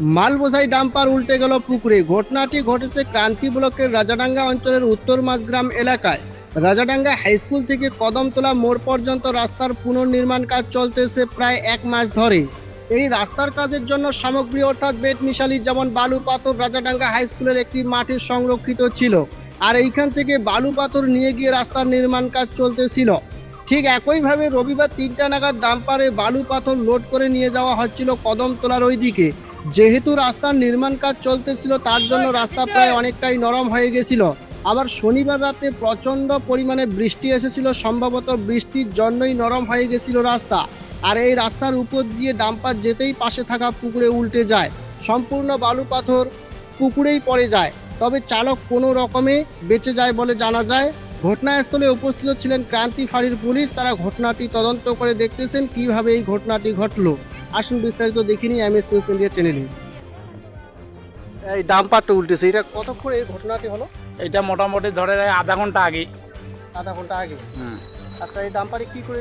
মাল বোঝাই ডাম্পার উল্টে গেল পুকুরে। ঘটনাটি ঘটেছে ক্রান্তি ব্লকের রাজাডাঙ্গা অঞ্চলের উত্তর মাঝগ্রাম এলাকায়। রাজাডাঙ্গা হাইস্কুল থেকে কদমতলা মোড় পর্যন্ত রাস্তার পুনর্নির্মাণ কাজ চলতেছে প্রায় এক মাস ধরে। এই রাস্তার কাজের জন্য সামগ্রী অর্থাৎ বেট মিশালি যেমন বালু পাথর রাজাডাঙ্গা হাই স্কুলের একটি মাঠে সংরক্ষিত ছিল, আর এইখান থেকে বালু পাথর নিয়ে গিয়ে রাস্তার নির্মাণ কাজ চলতেছিল। ঠিক একইভাবে রবিবার তিনটা নাগাদ ডাম্পারে বালু পাথর লোড করে নিয়ে যাওয়া হচ্ছিল কদমতলার ওই দিকে যেহেতু রাস্তার নির্মাণ কাজ চলতেছিল, তার জন্য রাস্তা প্রায় অনেকটাই নরম হয়ে গেছিল। আবার শনিবার রাতে প্রচণ্ড পরিমাণে বৃষ্টি এসেছিল, সম্ভবত বৃষ্টির জন্যই নরম হয়ে গেছিল রাস্তা। আর এই রাস্তার উপর দিয়ে ডাম্পার যেতেই পাশে থাকা পুকুরে উল্টে যায়। সম্পূর্ণ বালু পাথর পুকুরেই পড়ে যায়। তবে চালক কোনো রকমে বেঁচে যায় বলে জানা যায়। ঘটনাস্থলে উপস্থিত ছিলেন ক্রান্তি ফাঁড়ির পুলিশ। তারা ঘটনাটি তদন্ত করে দেখতেছেন কীভাবে এই ঘটনাটি ঘটলো। আসুন বিস্তারিত দেখিনি এম এস নিউজ ইন্ডিয়া চ্যানেলে এই ডাম্পারটা উল্টেছে এটা কতক্ষণ এই ঘটনাটি হলো? এটা মোটামুটি ধরে আধা ঘণ্টা আগে। আধা ঘণ্টা আগে। আচ্ছা এই ডাম্পারে কি করে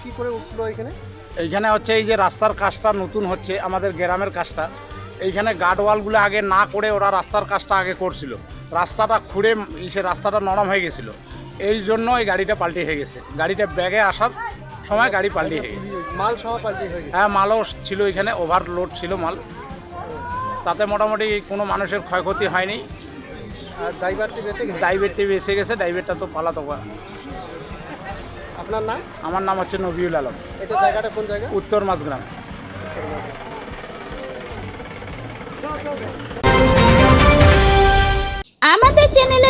কি করে উঠল এখানে? এইখানে হচ্ছে এই যে রাস্তার কাজটা নতুন হচ্ছে আমাদের গ্রামের কাজটা। এইখানে গার্ডওয়ালগুলো আগে না করে ওরা রাস্তার কাজটা আগে করছিল। রাস্তাটা খুঁড়ে সে রাস্তাটা নরম হয়ে গেছিল। এই জন্য এই গাড়িটা পাল্টে হয়ে গেছে। গাড়িটা ব্যাগে আসার সময় গাড়ি পাল্টে হয়ে গেছে। মাল সহ পাল্টে হয়ে গেছে। হ্যাঁ মালও ছিল এখানে ওভারলোড ছিল মাল। তাতে মোটামুটি কোনো মানুষের ক্ষয়ক্ষতি হয়নি। আর ড্রাইভারটি বেঁচে গেছে? ড্রাইভারটি এসে গেছে ড্রাইভারটা তো পালাতো আপনার নাম? আমার নাম হচ্ছে নবিউল আলম। এটা জায়গাটা কোন জায়গা? উত্তর মাঝগ্রাম আমাদের